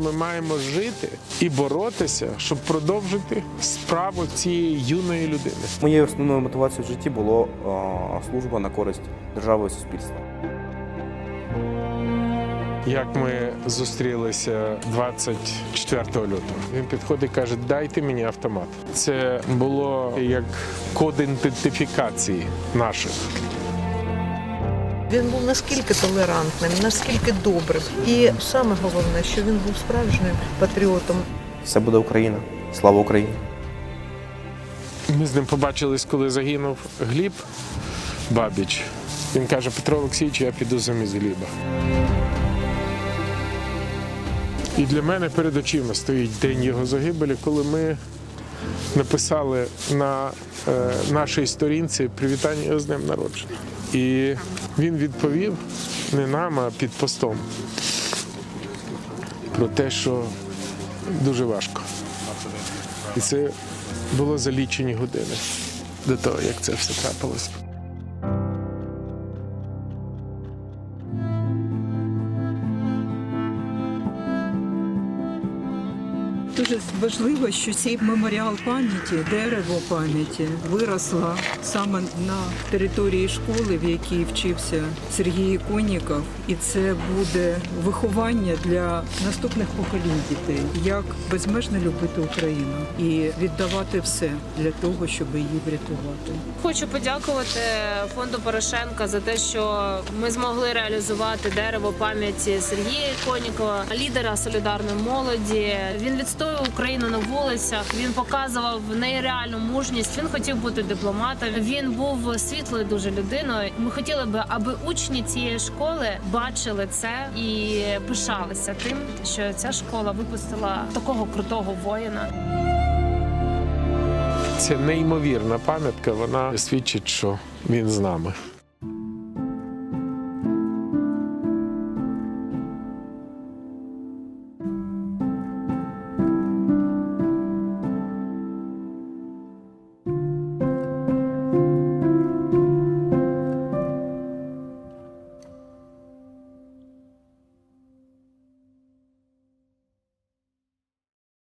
Ми маємо жити і боротися, щоб продовжити справу цієї юної людини. Моєю основною мотивацією в житті було а, служба на користь держави і суспільства. Як ми зустрілися 24 лютого, він підходить і каже: Дайте мені автомат. Це було як код ідентифікації наших. Він був наскільки толерантним, наскільки добрим. І саме головне, що він був справжнім патріотом. Все буде Україна. Слава Україні! Ми з ним побачились, коли загинув Гліб Бабіч. Він каже: Петро Олексійович, я піду замість Гліба. І для мене перед очима стоїть день його загибелі, коли ми написали на е, нашій сторінці привітання з днем народження. І він відповів не нам, а під постом про те, що дуже важко. І це було за лічені години до того, як це все трапилось. Дуже важливо, що цей меморіал пам'яті, дерево пам'яті виросло саме на території школи, в якій вчився Сергій Коніков, і це буде виховання для наступних поколінь дітей, як безмежно любити Україну і віддавати все для того, щоб її врятувати. Хочу подякувати фонду Порошенка за те, що ми змогли реалізувати дерево пам'яті Сергія Конікова, лідера солідарної молоді. Він відстоював Україну на вулицях. Він показував нереальну мужність. Він хотів бути дипломатом. Він був світлою дуже людиною. Ми хотіли би, аби учні цієї школи бачили це і пишалися тим, що ця школа випустила такого крутого воїна. Це неймовірна пам'ятка. Вона свідчить, що він з нами.